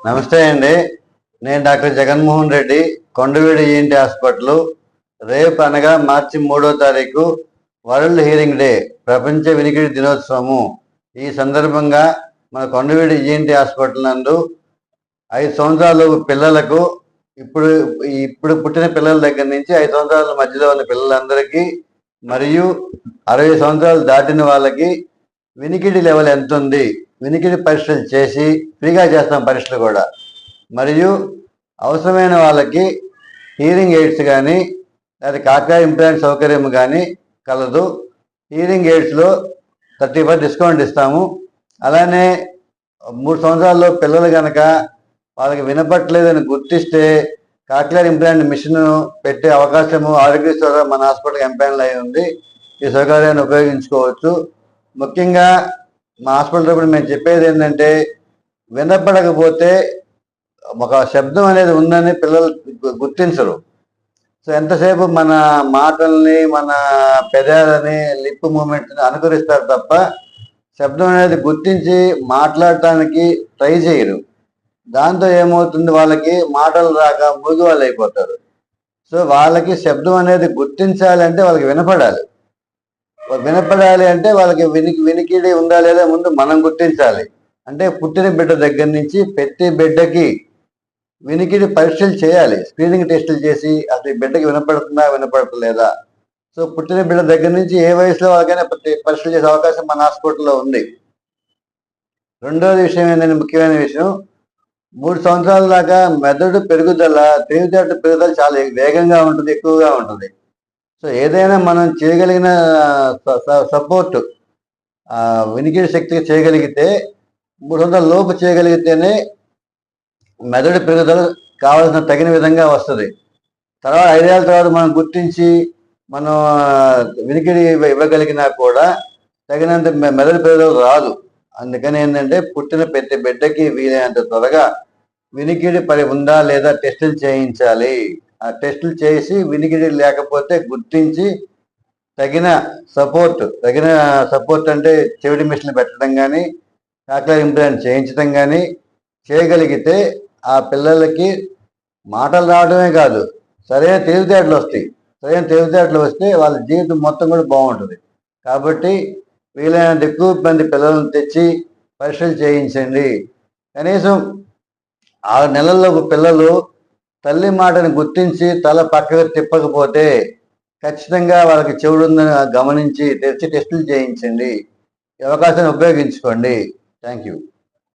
నమస్తే అండి. నేను doctor Jaganmohan Reddy Kondaveedi ENT hospital. రేపు అనగా మార్చి మూడో తారీఖు వరల్డ్ హియరింగ్ డే ప్రపంచ వినికిడి దినోత్సవము. ఈ సందర్భంగా మన కొండవీడి ఈఎన్టీ హాస్పిటల్ నందు ఐదు సంవత్సరాలు పిల్లలకు ఇప్పుడు ఇప్పుడు పుట్టిన పిల్లల దగ్గర నుంచి ఐదు సంవత్సరాల మధ్యలో ఉన్న పిల్లలందరికీ మరియు అరవై సంవత్సరాలు దాటిన వాళ్ళకి వినికిడి లెవెల్ ఎంత ఉంది వినికిడి పరీక్షలు చేసి ఫ్రీగా చేస్తాం పరీక్షలు కూడా. మరియు అవసరమైన వాళ్ళకి హీరింగ్ ఎయిడ్స్ కానీ లేదా కాకా ఇంప్లాంట్ సౌకర్యం కానీ కలదు. హీరింగ్ ఎయిడ్స్లో థర్టీ పర్సెంట్ డిస్కౌంట్ ఇస్తాము. అలానే మూడు సంవత్సరాల్లో పిల్లలు కనుక వాళ్ళకి వినపట్లేదని గుర్తిస్తే కాక్లియర్ ఇంప్లాంట్ మిషన్ పెట్టే అవకాశము ఆరోగ్యశ్రీ మన హాస్పిటల్ ఎంపానల్ అయి ఉంది. ఈ సౌకర్యాన్ని ఉపయోగించుకోవచ్చు. ముఖ్యంగా మా హాస్పిటల్ కూడా మేము చెప్పేది ఏంటంటే వినపడకపోతే ఒక శబ్దం అనేది ఉందని పిల్లలు గుర్తించరు. సో ఎంతసేపు మన మాటల్ని మన పెదాలని లిప్ మూమెంట్ని అనుకరిస్తారు తప్ప శబ్దం అనేది గుర్తించి మాట్లాడటానికి ట్రై చేయరు. దాంతో ఏమవుతుంది? వాళ్ళకి మాటలు రాక మూగు వాళ్ళు అయిపోతారు సో వాళ్ళకి శబ్దం అనేది గుర్తించాలంటే వాళ్ళకి వినపడాలి. వినపడాలి అంటే వాళ్ళకి వినికి వినికిడి ఉందా లేదా ముందు మనం గుర్తించాలి. అంటే పుట్టిన బిడ్డ దగ్గర నుంచి ప్రతి బిడ్డకి వినికిడి పరీక్షలు చేయాలి. స్క్రీనింగ్ టెస్టులు చేసి అసలు బిడ్డకి వినపడుతుందా వినపడట్లేదా? సో పుట్టిన బిడ్డ దగ్గర నుంచి ఏ వయసులో వాళ్ళకైనా ప్రతి పరీక్షలు చేసే అవకాశం మన హాస్పిటల్లో ఉంది. రెండోది విషయం ఏంటంటే ముఖ్యమైన విషయం. మూడు సంవత్సరాల దాకా మెదడు పెరుగుదల తెలివితేట పెరుగుదల చాలా వేగంగా ఉంటుంది ఎక్కువగా ఉంటుంది. సో ఏదైనా మనం చేయగలిగిన సపోర్ట్ వినికిడి శక్తికి చేయగలిగితే మూడు వందల లోపు చేయగలిగితేనే మెదడు పెరుగుదల కావాల్సిన తగిన విధంగా వస్తుంది. తర్వాత ఐదేళ్ళ తర్వాత మనం గుర్తించి మనం వినికిడి ఇవ్వగలిగినా కూడా తగినంత మె- మెదడు పెరుగుదల రాదు. అందుకని ఏంటంటే పుట్టిన ప్రతి బిడ్డకి వీలైనంత త్వరగా వినికిడి పరి ఉందా లేదా టెస్టులు చేయించాలి. టెస్టులు చేసి వినికిడి లేకపోతే గుర్తించి తగిన సపోర్ట్ తగిన సపోర్ట్ అంటే చెవిటి మిషన్లు పెట్టడం కానీ కాక్లర్ ఇంప్లాంట్ చేయించడం కానీ చేయగలిగితే ఆ పిల్లలకి మాటలు రావడమే కాదు సరైన తెలివితేటలు వస్తాయి. సరైన తెలివితేటలు వస్తే వాళ్ళ జీవితం మొత్తం కూడా బాగుంటుంది. కాబట్టి వీలైనంత ఎక్కువ మంది పిల్లలను తెచ్చి పరీక్షలు చేయించండి. కనీసం ఆరు నెలల్లో పిల్లలు తల్లి మాటను గుర్తించి తల పక్కకు తిప్పకపోతే ఖచ్చితంగా వాళ్ళకి చెవుడుందని గమనించి తెరిచి టెస్టులు చేయించండి. ఈ అవకాశాన్ని ఉపయోగించుకోండి. Thank you